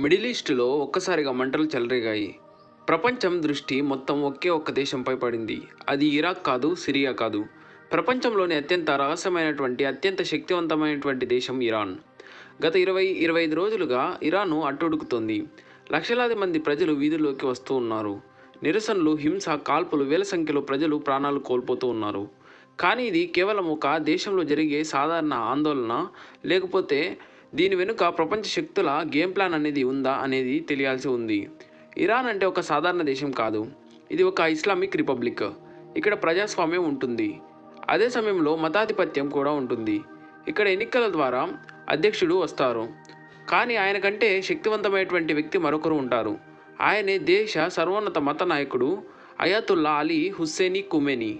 Middle ఈస్టులో ఒక్కసారిగా మంటలు చెలరేగాయి. ప్రపంచం దృష్టి మొత్తం ఒకే ఒక్క దేశంపై పడింది. అది ఇరాక్ కాదు సిరియా కాదు. ప్రపంచంలోని అత్యంత రహస్యమైనటువంటి అత్యంత శక్తివంతమైనటువంటి దేశం ఇరాన్. గత ఇరవై ఇరవై ఐదు రోజులుగా ఇరాను అట్టుడుకుతోంది లక్షలాది మంది ప్రజలు వీధుల్లోకి వస్తూ ఉన్నారు. నిరసనలు హింస కాల్పులు వేల సంఖ్యలో ప్రజలు ప్రాణాలు కోల్పోతూ ఉన్నారు. కానీ ఇది కేవలం ఒక దేశంలో జరిగే సాధారణ ఆందోళన లేకపోతే దీని వెనుక ప్రపంచ శక్తుల గేమ్ ప్లాన్ అనేది ఉందా అనేది తెలియాల్సి ఉంది. ఇరాన్ అంటే ఒక సాధారణ దేశం కాదు. ఇది ఒక ఇస్లామిక్ రిపబ్లిక్. ఇక్కడ ప్రజాస్వామ్యం ఉంటుంది. అదే సమయంలో మతాధిపత్యం కూడా ఉంటుంది. ఇక్కడ ఎన్నికల ద్వారా అధ్యక్షుడు వస్తారు. కానీ ఆయన కంటే శక్తివంతమైనటువంటి వ్యక్తి మరొకరు ఉంటారు. ఆయనే దేశ సర్వోన్నత మత నాయకుడు అయాతుల్లా అలీ హుస్సేని కుమేని.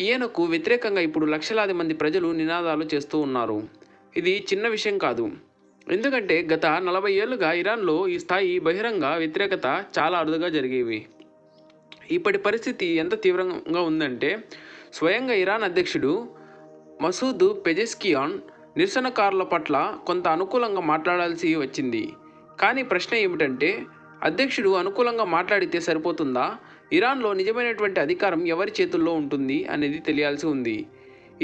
ఈయనకు వ్యతిరేకంగా ఇప్పుడు లక్షలాది మంది ప్రజలు నినాదాలు చేస్తూ ఉన్నారు. ఇది చిన్న విషయం కాదు. ఎందుకంటే గత నలభై ఏళ్ళుగా ఇరాన్లో ఈ స్థాయి బహిరంగ వ్యతిరేకత చాలా అరుదుగా జరిగేవి. ఇప్పటి పరిస్థితి ఎంత తీవ్రంగా ఉందంటే స్వయంగా ఇరాన్ అధ్యక్షుడు మసూద్ పెజెస్కియాన్ నిరసనకారుల పట్ల కొంత అనుకూలంగా మాట్లాడాల్సి వచ్చింది. కానీ ప్రశ్న ఏమిటంటే అధ్యక్షుడు అనుకూలంగా మాట్లాడితే సరిపోతుందా? ఇరాన్లో నిజమైనటువంటి అధికారం ఎవరి చేతుల్లో ఉంటుంది అనేది తెలియాల్సి ఉంది.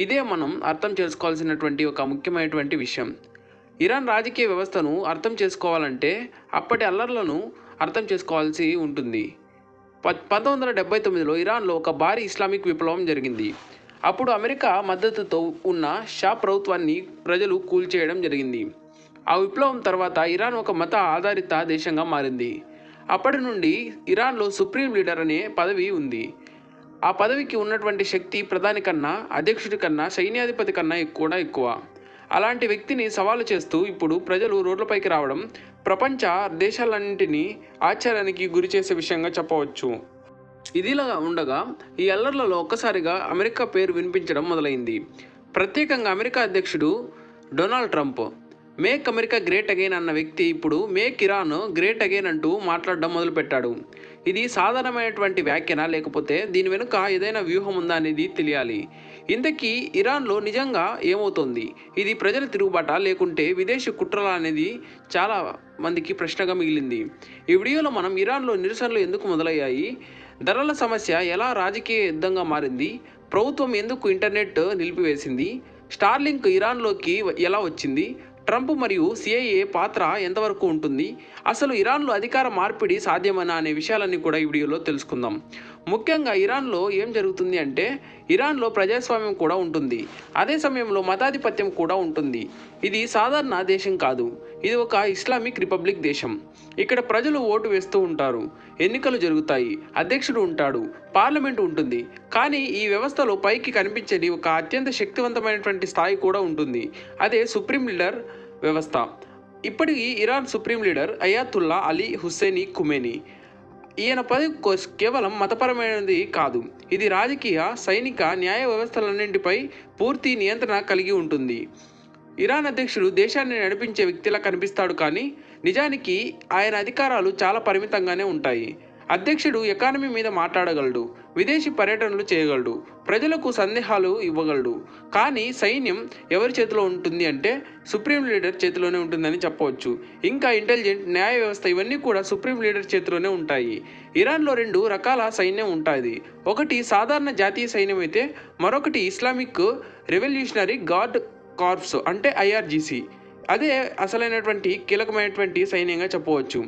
ఇదే మనం అర్థం చేసుకోవాల్సినటువంటి ఒక ముఖ్యమైనటువంటి విషయం. ఇరాన్ రాజకీయ వ్యవస్థను అర్థం చేసుకోవాలంటే అప్పటి అల్లర్లను అర్థం చేసుకోవాల్సి ఉంటుంది. ప పంతొమ్మిది వందల డెబ్బై తొమ్మిదిలో ఇరాన్లో ఒక భారీ ఇస్లామిక్ విప్లవం జరిగింది. అప్పుడు అమెరికా మద్దతుతో ఉన్న షా ప్రభుత్వాన్ని ప్రజలు కూల్చేయడం జరిగింది. ఆ విప్లవం తర్వాత ఇరాన్ ఒక మత ఆధారిత దేశంగా మారింది. అప్పటి నుండి ఇరాన్లో సుప్రీం లీడర్ అనే పదవి ఉంది. ఆ పదవికి ఉన్నటువంటి శక్తి ప్రధాని కన్నా అధ్యక్షుడి కన్నా సైన్యాధిపతి కన్నా కూడా ఎక్కువ. అలాంటి వ్యక్తిని సవాలు చేస్తూ ఇప్పుడు ప్రజలు రోడ్లపైకి రావడం ప్రపంచ దేశాలన్నింటినీ ఆశ్చర్యానికి గురి చేసే విషయంగా చెప్పవచ్చు. ఇదిలా ఉండగా ఈ అల్లర్లలో ఒక్కసారిగా అమెరికా పేరు వినిపించడం మొదలైంది. ప్రత్యేకంగా అమెరికా అధ్యక్షుడు Donald Trump make America great again అన్న వ్యక్తి ఇప్పుడు మేక్ ఇరాన్ గ్రేట్ అగైన్ అంటూ మాట్లాడడం మొదలుపెట్టాడు. ఇది సాధారణమైనటువంటి వ్యాఖ్యన లేకపోతే దీని వెనుక ఏదైనా వ్యూహం ఉందా అనేది తెలియాలి. ఇంతకీ ఇరాన్లో నిజంగా ఏమవుతోంది? ఇది ప్రజల తిరుగుబాట లేకుంటే విదేశీ కుట్రల అనేది చాలా మందికి ప్రశ్నగా మిగిలింది. ఈ వీడియోలో మనం ఇరాన్లో నిరసనలు ఎందుకు మొదలయ్యాయి? ధరల సమస్య ఎలా రాజకీయ యుద్ధంగా మారింది? ప్రభుత్వం ఎందుకు ఇంటర్నెట్ నిలిపివేసింది? స్టార్లింక్ ఇరాన్లోకి ఎలా వచ్చింది? ట్రంప్ మరియు సిఐఏ పాత్ర ఎంతవరకు ఉంటుంది? అసలు ఇరాన్లో అధికార మార్పిడి సాధ్యమనా అనే విషయాలన్నీ కూడా ఈ వీడియోలో తెలుసుకుందాం. ముఖ్యంగా ఇరాన్లో ఏం జరుగుతుంది అంటే ఇరాన్లో ప్రజాస్వామ్యం కూడా ఉంటుంది. అదే సమయంలో మతాధిపత్యం కూడా ఉంటుంది. ఇది సాధారణ దేశం కాదు. ఇది ఒక ఇస్లామిక్ రిపబ్లిక్ దేశం. ఇక్కడ ప్రజలు ఓటు వేస్తూ ఉంటారు. ఎన్నికలు జరుగుతాయి. అధ్యక్షుడు ఉంటాడు. పార్లమెంటు ఉంటుంది. కానీ ఈ వ్యవస్థలో పైకి కనిపించని ఒక అత్యంత శక్తివంతమైనటువంటి స్థాయి కూడా ఉంటుంది. అదే సుప్రీం లీడర్ వ్యవస్థ. ఇప్పటికీ Iran supreme leader Ayatollah Ali Hosseini Khamenei ఈయన పది కేవలం మతపరమైనది కాదు. ఇది రాజకీయ సైనిక న్యాయ వ్యవస్థలన్నింటిపై పూర్తి నియంత్రణ కలిగి ఉంటుంది. ఇరాన్ అధ్యక్షుడు దేశాన్ని నడిపించే వ్యక్తిలా కనిపిస్తాడు కానీ నిజానికి ఆయన అధికారాలు చాలా పరిమితంగానే ఉంటాయి. అధ్యక్షుడు ఎకానమీ మీద మాట్లాడగలడు. విదేశీ పర్యటనలు చేయగలడు. ప్రజలకు సందేహాలు ఇవ్వగలడు. కానీ సైన్యం ఎవరి చేతిలో ఉంటుంది అంటే సుప్రీం లీడర్ చేతిలోనే ఉంటుందని చెప్పవచ్చు. ఇంకా ఇంటెలిజెంట్ న్యాయ వ్యవస్థ ఇవన్నీ కూడా సుప్రీం లీడర్ చేతిలోనే ఉంటాయి. ఇరాన్లో రెండు రకాల సైన్యం ఉంటుంది. ఒకటి సాధారణ జాతీయ సైన్యం అయితే మరొకటి ఇస్లామిక్ రెవల్యూషనరీ గార్డ్ కార్ప్స్ అంటే ఐఆర్జీసీ అదే అసలైనటువంటి కీలకమైనటువంటి సైన్యంగా చెప్పవచ్చు.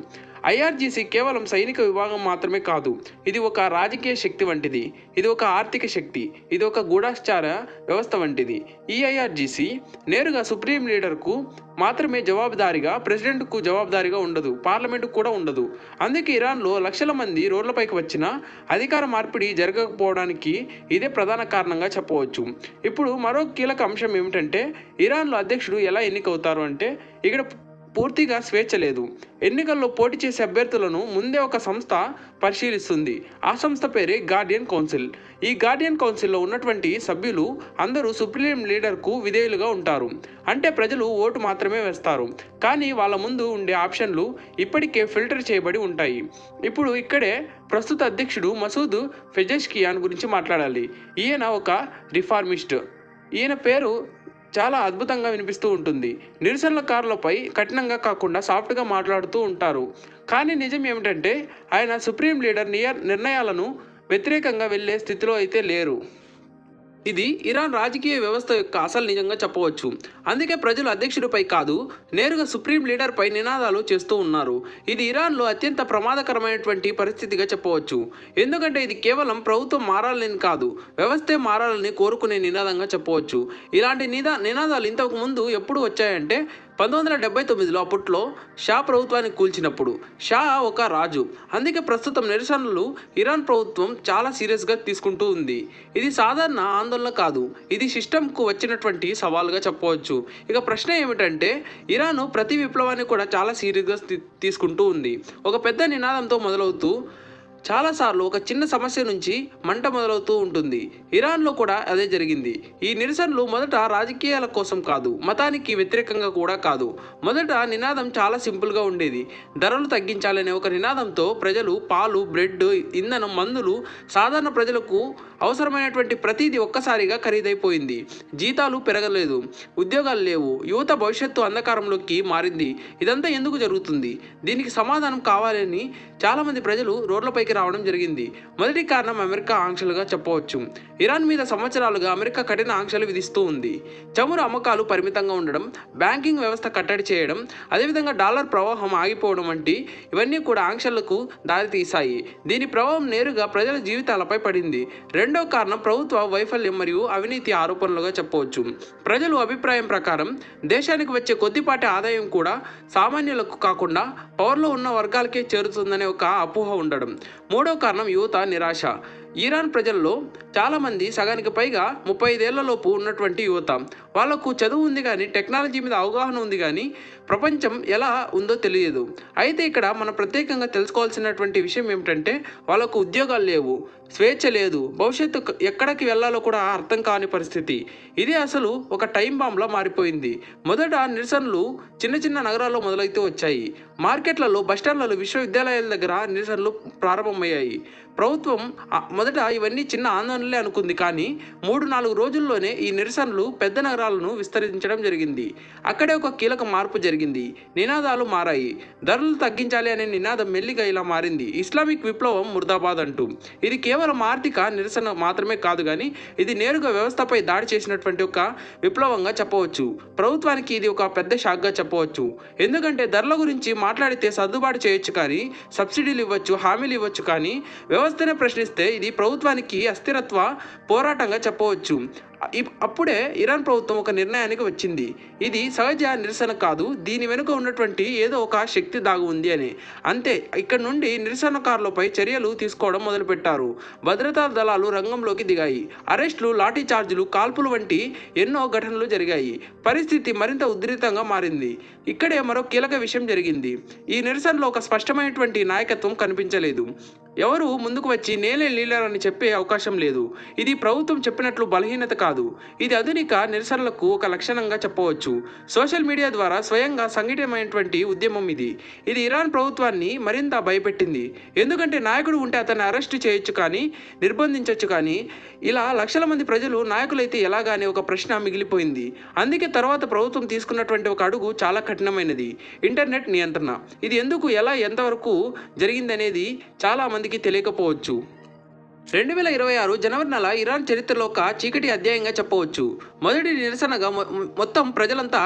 ఐఆర్జీసీ కేవలం సైనిక విభాగం మాత్రమే కాదు ఇది ఒక రాజకీయ శక్తి వంటిది ఇది ఒక ఆర్థిక శక్తి ఇది ఒక గూఢాచార వ్యవస్థ వంటిది. ఈ ఐఆర్జీసీ నేరుగా సుప్రీం లీడర్కు మాత్రమే జవాబుదారిగా ప్రెసిడెంట్కు జవాబుదారిగా ఉండదు పార్లమెంటుకు కూడా ఉండదు. అందుకే ఇరాన్లో లక్షల మంది రోడ్లపైకి వచ్చిన అధికార మార్పిడి జరగకపోవడానికి ఇదే ప్రధాన కారణంగా చెప్పవచ్చు. ఇప్పుడు మరో కీలక అంశం ఏమిటంటే ఇరాన్లో అధ్యక్షుడు ఎలా ఎన్నికవుతారు అంటే ఇక్కడ పూర్తిగా స్వేచ్ఛ లేదు. ఎన్నికల్లో పోటీ చేసే అభ్యర్థులను ముందే ఒక సంస్థ పరిశీలిస్తుంది. ఆ సంస్థ పేరే గార్డియన్ కౌన్సిల్. ఈ గార్డియన్ కౌన్సిల్లో ఉన్నటువంటి సభ్యులు అందరూ సుప్రీం లీడర్కు విధేయులుగా ఉంటారు. అంటే ప్రజలు ఓటు మాత్రమే వేస్తారు. కానీ వాళ్ళ ముందు ఉండే ఆప్షన్లు ఇప్పటికే ఫిల్టర్ చేయబడి ఉంటాయి. ఇప్పుడు ఇక్కడే ప్రస్తుత అధ్యక్షుడు మసూద్ ఫెజెష్కియాన్ గురించి మాట్లాడాలి. ఈయన ఒక రిఫార్మిస్ట్. ఈయన పేరు చాలా అద్భుతంగా వినిపిస్తూ ఉంటుంది. నిరసనకారులపై కఠినంగా కాకుండా సాఫ్ట్గా మాట్లాడుతూ ఉంటారు. కానీ నిజం ఏమిటంటే ఆయన సుప్రీం లీడర్ నియర్ నిర్ణయాలను వ్యతిరేకంగా వెళ్ళే స్థితిలో అయితే లేరు. ఇది ఇరాన్ రాజకీయ వ్యవస్థ యొక్క అసలు నిజంగా చెప్పవచ్చు. అందుకే ప్రజలు అధ్యక్షుడిపై కాదు నేరుగా సుప్రీం లీడర్పై నినాదాలు చేస్తూ ఉన్నారు. ఇది ఇరాన్లో అత్యంత ప్రమాదకరమైనటువంటి పరిస్థితిగా చెప్పవచ్చు. ఎందుకంటే ఇది కేవలం ప్రభుత్వం మారాలని కాదు వ్యవస్థే మారాలని కోరుకునే నినాదంగా చెప్పవచ్చు. ఇలాంటి నిదా నినాదాలు ఇంతకు ముందు ఎప్పుడు వచ్చాయంటే పంతొమ్మిది వందల డెబ్బై తొమ్మిదిలో అప్పట్లో షా ప్రభుత్వాన్ని కూల్చినప్పుడు షా ఒక రాజు. అందుకే ప్రస్తుతం నిరసనలు ఇరాన్ ప్రభుత్వం చాలా సీరియస్గా తీసుకుంటూ ఉంది. ఇది సాధారణ ఆందోళన కాదు. ఇది సిస్టమ్కు వచ్చినటువంటి సవాలుగా చెప్పవచ్చు. ఇక ప్రశ్న ఏమిటంటే ఇరాన్ ప్రతి విప్లవాన్ని కూడా చాలా సీరియస్గా తీసుకుంటూ ఉంది. ఒక పెద్ద నినాదంతో మొదలవుతూ చాలాసార్లు ఒక చిన్న సమస్య నుంచి మంట మొదలవుతూ ఉంటుంది. ఇరాన్లో కూడా అదే జరిగింది. ఈ నిరసనలు మొదట రాజకీయాల కోసం కాదు మతానికి వ్యతిరేకంగా కూడా కాదు. మొదట నినాదం చాలా సింపుల్గా ఉండేది. ధరలు తగ్గించాలనే ఒక నినాదంతో ప్రజలు పాలు బ్రెడ్ ఇంధనం మందులు సాధారణ ప్రజలకు అవసరమైనటువంటి ప్రతిదీ ఒక్కసారిగా ఖరీదైపోయింది. జీతాలు పెరగలేదు. ఉద్యోగాలు లేవు. యువత భవిష్యత్తు అంధకారంలోకి మారింది. ఇదంతా ఎందుకు జరుగుతుంది? దీనికి సమాధానం కావాలని చాలామంది ప్రజలు రోడ్లపైకి రావడం జరిగింది. మొదటి కారణం అమెరికా ఆంక్షలుగా చెప్పవచ్చు. ఇరాన్ మీద సంవత్సరాలుగా అమెరికా కఠిన ఆంక్షలు విధిస్తూ ఉంది. చమురు అమ్మకాలు పరిమితంగా ఉండడం బ్యాంకింగ్ వ్యవస్థ కట్టడి చేయడం అదేవిధంగా డాలర్ ప్రవాహం ఆగిపోవడం వంటి ఇవన్నీ కూడా ఆంక్షలకు దారితీశాయి. దీని ప్రభావం నేరుగా ప్రజల జీవితాలపై పడింది. రెండో కారణం ప్రభుత్వ వైఫల్యం మరియు అవినీతి ఆరోపణలుగా చెప్పవచ్చు. ప్రజలు అభిప్రాయం ప్రకారం దేశానికి వచ్చే కొద్దిపాటి ఆదాయం కూడా సామాన్యులకు కాకుండా పవర్లో ఉన్న వర్గాలకే చేరుతుందనే ఒక అపోహ ఉండడం. మూడో కారణం యువత నిరాశ. ఇరాన్ ప్రజల్లో చాలామంది సగానికి పైగా ముప్పై ఐదేళ్ళలోపు ఉన్నటువంటి యువత. వాళ్ళకు చదువు ఉంది కానీ టెక్నాలజీ మీద అవగాహన ఉంది కానీ ప్రపంచం ఎలా ఉందో తెలియదు. అయితే ఇక్కడ మనం ప్రత్యేకంగా తెలుసుకోవాల్సినటువంటి విషయం ఏమిటంటే వాళ్ళకు ఉద్యోగాలు లేవు స్వేచ్ఛ లేదు భవిష్యత్తు ఎక్కడికి వెళ్ళాలో కూడా అర్థం కాని పరిస్థితి. ఇది అసలు ఒక టైం బాంబ్లా మారిపోయింది. మొదట నిరసనలు చిన్న చిన్న నగరాల్లో మొదలైతే వచ్చాయి. మార్కెట్లలో బస్టాండ్లలో విశ్వవిద్యాలయాల దగ్గర నిరసనలు ప్రారంభమయ్యాయి. ప్రభుత్వం మొదట ఇవన్నీ చిన్న ఆందోళనలే అనుకుంది. కానీ మూడు నాలుగు రోజుల్లోనే ఈ నిరసనలు పెద్ద నగరాలను విస్తరించడం జరిగింది. అక్కడే ఒక కీలక మార్పు జరిగింది. నినాదాలు మారాయి. ధరలు తగ్గించాలి అనే నినాదం మెల్లిగా ఇలా మారింది. ఇస్లామిక్ విప్లవం ముర్దాబాద్ అంటూ. ఇది కేవలం ఆర్థిక నిరసన మాత్రమే కాదు కానీ ఇది నేరుగా వ్యవస్థపై దాడి చేసినటువంటి ఒక విప్లవంగా చెప్పవచ్చు. ప్రభుత్వానికి ఇది ఒక పెద్ద షాక్గా చెప్పవచ్చు. ఎందుకంటే ధరల గురించి మాట్లాడితే సర్దుబాటు చేయొచ్చు కానీ సబ్సిడీలు ఇవ్వచ్చు హామీలు ఇవ్వచ్చు కానీ వ్యవస్థనే ప్రశ్నిస్తే ఇది ప్రభుత్వానికి అస్థిరత్వ పోరాటంగా చెప్పవచ్చు. అప్పుడే ఇరాన్ ప్రభుత్వం ఒక నిర్ణయానికి వచ్చింది. ఇది సహజ నిరసన కాదు. దీని వెనుక ఉన్నటువంటి ఏదో ఒక శక్తి దాగు ఉంది అని. అంతే ఇక్కడ నుండి నిరసనకారులపై చర్యలు తీసుకోవడం మొదలుపెట్టారు. భద్రతా దళాలు రంగంలోకి దిగాయి. అరెస్టులు లాఠీ చార్జీలు కాల్పులు వంటి ఎన్నో ఘటనలు జరిగాయి. పరిస్థితి మరింత ఉద్రితంగా మారింది. ఇక్కడే మరో కీలక విషయం జరిగింది. ఈ నిరసనలో ఒక స్పష్టమైనటువంటి నాయకత్వం కనిపించలేదు. ఎవరు ముందుకు వచ్చి నేనే లీడర్ అని చెప్పే అవకాశం లేదు. ఇది ప్రభుత్వం చెప్పినట్లు బలహీనత కాదు. ఇది ఆధునిక నిరసనలకు ఒక లక్షణంగా చెప్పవచ్చు. సోషల్ మీడియా ద్వారా స్వయంగా సంఘటితమైనటువంటి ఉద్యమం ఇది. ఇది ఇరాన్ ప్రభుత్వాన్ని మరింత భయపెట్టింది. ఎందుకంటే నాయకుడు ఉంటే అతన్ని అరెస్ట్ చేయొచ్చు కానీ నిర్బంధించవచ్చు కానీ ఇలా లక్షల మంది ప్రజలు నాయకులైతే ఎలాగానే ఒక ప్రశ్న మిగిలిపోయింది. అందుకే తర్వాత ప్రభుత్వం తీసుకున్నటువంటి ఒక అడుగు చాలా కఠినమైనది. ఇంటర్నెట్ నియంత్రణ. ఇది ఎందుకు ఎలా ఎంతవరకు జరిగిందనేది చాలామందికి తెలియకపోవచ్చు. రెండు వేల ఇరవై ఆరు జనవరి నెల ఇరాన్ చరిత్రలో ఒక చీకటి అధ్యాయంగా చెప్పవచ్చు. మొదటి నిరసనగా మొత్తం ప్రజలంతా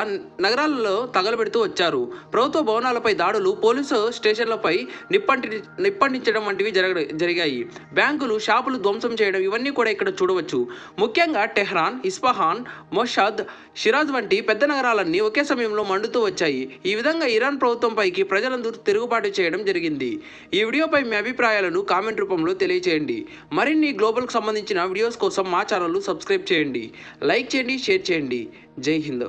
నగరాలలో తగలబెడుతూ వచ్చారు. ప్రభుత్వ భవనాలపై దాడులు పోలీసు స్టేషన్లపై నిప్పంటి నిప్పంటించడం వంటివి జరగ జరిగాయి. బ్యాంకులు షాపులు ధ్వంసం చేయడం ఇవన్నీ కూడా ఇక్కడ చూడవచ్చు. ముఖ్యంగా టెహ్రాన్ ఇస్ఫహాన్ మొషాద్ షిరాజ్ వంటి పెద్ద నగరాలన్నీ ఒకే సమయంలో మండుతూ వచ్చాయి. ఈ విధంగా ఇరాన్ ప్రభుత్వంపైకి ప్రజలందరూ తిరుగుబాటు చేయడం జరిగింది. ఈ వీడియోపై మీ అభిప్రాయాలను కామెంట్ రూపంలో తెలియజేయండి మరిన్ని గ్లోబల్కి సంబంధించిన వీడియోస్ కోసం మా ఛానల్ను సబ్స్క్రైబ్ చేయండి. లైక్ చేయండి షేర్ చేయండి. జై హింద్.